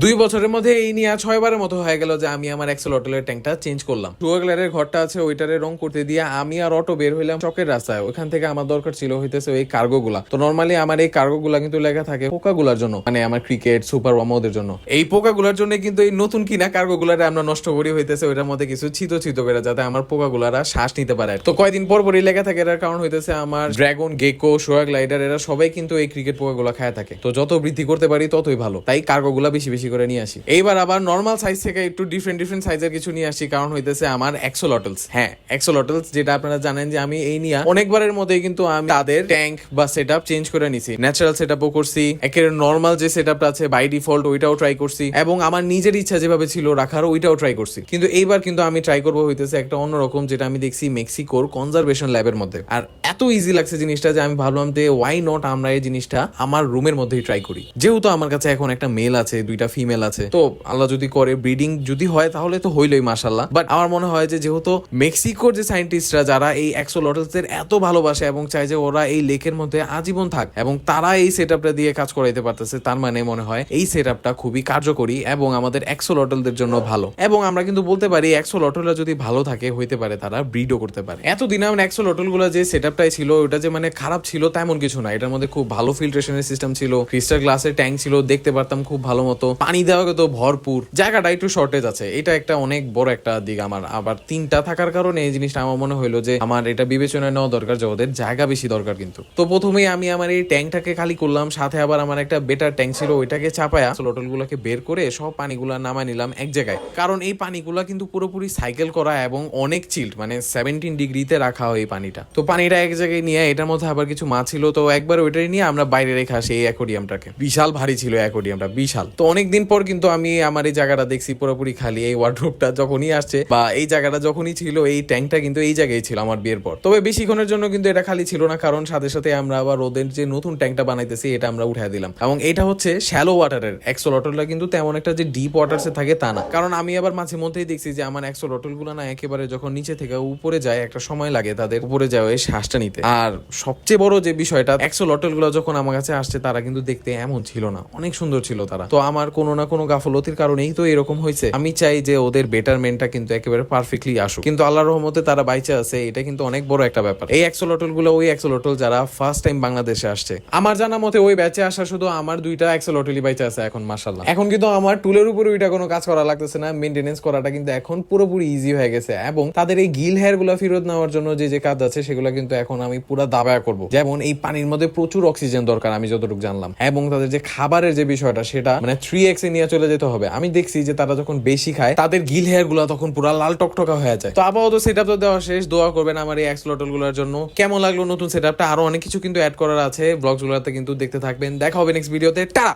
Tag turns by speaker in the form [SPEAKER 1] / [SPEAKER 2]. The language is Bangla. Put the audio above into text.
[SPEAKER 1] দুই বছরের মধ্যে এই নিয়ে ছয়বারের মতো হয়ে গেল যে আমি আমার এক্সেল হোটেলের ট্যাঙ্কটা চেঞ্জ করলাম। টুয়াগলারের ঘরটা আছে, ওইটারে রং করতে দিয়ে আমি আর অটো বের হইলাম চকের রাস্তায়। ওইখান থেকে আমার দরকার ছিল হইতেছে ওই কার্গো গুলা। তো নর্মালি আমার এই কার্গো গুলা কিন্তু লেখা থাকে পোকা গুলার জন্য মানে আমার ক্রিকেট সুপার ওদের জন্য। এই পোকা গুলার জন্য কিন্তু এই নতুন কিনা কার্গো গুলারে আমরা নষ্ট করি হইতেছে, ওইটার মধ্যে কিছু ছিতো ছিতো করে যাতে আমার পোকা গুলারা শ্বাস নিতে পারে। তো কয়দিন পর পরই লেখা থাকে, এটার কারণ হইতেছে আমার ড্রাগন গেকো সোয়া গ্লাইডার এরা সবাই কিন্তু এই ক্রিকেট পোকা গুলা খায় থাকে। তো যত বৃদ্ধি করতে পারি ততই ভালো। তাই কার্গো গুলা বেশি বেশি করে নিয়ে আসি। এইবার আবার নর্মাল সাইজ থেকে একটু ডিফারেন্ট ডিফারেন্ট সাইজের কিছু নিয়ে আসি, কারণ হইতেছে আমার এক্সোলটলস হ্যাঁ এক্সোলটলস যেটা আপনারা জানেন যে আমি এই নিয়ে অনেকবারের মধ্যেই কিন্তু আমি তাদের ট্যাঙ্ক বা সেট চেঞ্জ করে নিছি। ন্যাচারাল সেট করছি, একের নর্মাল যে সেট আছে বাই ডিফল্ট ওইটাও ট্রাই করছি, এবং আমার নিজের ইচ্ছা যেভাবে ছিল রাখার ওইটাও ট্রাই করছি। কিন্তু এইবার কিন্তু আমি ট্রাই করব হইতেছে একটা অন্যরকম, যেটা আমি দেখছি মেক্সিকোর কনজারভেশন ল্যাবের মধ্যে। আর এত ইজি লাগছে জিনিসটা যে আমি ভাবলাম যে ওয়াই নট আমরা এই জিনিসটা আমার রুমের মধ্যেই ট্রাই করি। যেহেতু আমার কাছে এখন একটা মেল আছে, দুইটা ফিমেল আছে। তো আল্লাহ যদি করে ব্রিডিং যদি হয় তাহলে তো হইলই মাসাল্লাহ বাট আমার মনে হয় যে যেহেতু মেক্সিকোর যে সাইন্টিস্টরা যারা এই অ্যাক্সোলটলসদের এত ভালোবাসে এবং চায় যে ওরা এই লেকের মধ্যে আজীবন থাক এবং তারা এই সেট দিয়ে কাজ করাইতে পারতেছে, তার মানে মনে হয় এই সেট খুবই কার্যকরী এবং আমাদের অ্যাক্সোলটলদের জন্য ভালো। এবং আমরা কিন্তু বলতে পারি একশো অ্যাক্সোলটলরা যদি ভালো থাকে, হইতে পারে তারা ব্রিডও করতে পারে। এতদিন আমার অ্যাক্সোলটলগুলো যে সেট ছিল ওটা যে মানে খারাপ ছিল তেমন কিছু না। এটার মধ্যে খুব ভালো ফিল্ট্রেশনের সিস্টেম ছিল ক্রিস্টাল গ্লাসের ট্যাঙ্ক ছিল, দেখতে পারতাম খুব ভালো মতো। পানি দেওয়া তো ভরপুর। জায়গাটা একটু শর্টেজ আছে। এটা একটা অনেক বড় একটা দিক আমার। আবার তিনটা থাকার কারণে এই জিনিসটা আমার মনে হইল যে আমার এটা বিবেচনায় নেওয়া দরকার যে ওদের জায়গা বেশি দরকার কিন্তু। তো প্রথমেই আমি আমার এই ট্যাঙ্কটাকে খালি করলাম, সাথে আবার আমার একটা বেটার ট্যাঙ্ক ছিল, ওইটাকে চাপায়া লোটল গুলাকে বের করে সব পানিগুলা নামায় নিলাম এক জায়গায়। কারণ এই পানিগুলা কিন্তু পুরোপুরি সাইকেল করা এবং অনেক চিল্ড মানে সেভেন্টিন ডিগ্রিতে রাখা হয় এই পানিটা। তো পানিটা এক জায়গায় নিয়ে এটার মধ্যে আবার কিছু মাছ ছিল, তো একবার ওইটাই নিয়ে আমরা বাইরে রেখে আসি এই অ্যাকোডিয়ামটাকে বিশাল ভারী ছিল অ্যাকোডিয়ামটা বিশাল। তো অনেকদিন পর কিন্তু আমি আমার এই জায়গাটা দেখছি পুরোপুরি খালি, এই ওয়ার্ড্রোপটা যখনই আসছে বা এই জায়গাটা যখনই ছিল, এই ট্যাঙ্কটা কিন্তু এই জায়গায় ছিল আমার বিয়ের পর। তবে বেশিক্ষণের জন্য কিন্তু এটা খালি ছিল না, কারণ সাথে সাথে আমরা আবার ওদের যে নতুন ট্যাঙ্কটা বানাইতেছি, এটা আমরা উঠাই দিলাম। এবং এটা হচ্ছে শ্যালো ওয়াটারের এক্সোলটলটা কিন্তু তেমন একটা যে ডিপ ওয়াটারসে থাকে তা না। কারণ আমি আবার মাঝে মধ্যেই দেখছি যে আমার এক্সোলটলগুলো না একেবারে যখন নিচে থেকে উপরে যায়, একটা সময় লাগে তাদের উপরে যায় ওই শ্বাসটা নিতে। আর সবচেয়ে বড় যে বিষয়টা এক্সোলটলগুলো যখন আমার কাছে আসছে, তারা কিন্তু দেখতে এমন ছিল না। অনেক সুন্দর ছিল তারা। তো আমার কোনো না কোনো গাফলতির কারণেই তো এরকম হয়েছে। আমি চাই যে ওদের বেটারমেন্টটা কিন্তু একেবারে পারফেক্টলি আসুক। কিন্তু আল্লাহর রহমতে তারা বাইচে আছে, এটা কিন্তু অনেক বড় একটা ব্যাপার। এই এক্সোলটলগুলো ওই এক্সোলটল যারা ফার্স্ট টাইম বাংলাদেশে আসছে, আমার জানা মতে ওই ব্যাচে আসা শুধু আমার দুইটা এক্সোলটলই বাইচে আছে এখন মাসাল্লাহ এখন কিন্তু আমার টুলের উপরে ওইটা কোনো কাজ করা লাগতেছে না মেনটেনেন্স করাটা কিন্তু এখন পুরোপুরি ইজি হয়ে গেছে। এবং তাদের এই গিল হেয়ারগুলো ফেরত নেওয়ার জন্য যে যে কাজ আছে, সেগুলো কিন্তু এখন আমি পুরো দাবায়া করব। যেমন এই পানির মধ্যে প্রচুর অক্সিজেন দরকার, আমি যতটুকু জানলাম। এবং তাদের যে খাবারের যে বিষয়টা, সেটা মানে থ্রি এক্স নিয়ে চলে যেতে হবে। আমি দেখছি যে তারা যখন বেশি খায়, তাদের গিল হেয়ারগুলা তখন পুরো লাল টকটকা হয়ে যায়। তো আপাতত সেট তো দেওয়া শেষ। দোয়া করবেন আমার এই এক্স লটলগুলোর জন্য। কেমন লাগল নতুন সেট আপটা আরও অনেক কিছু কিন্তু অ্যাড করার আছে। ব্লগস গুলোতে কিন্তু দেখতে থাকবেন। দেখা হবে নেক্সট ভিডিওতে টাটা!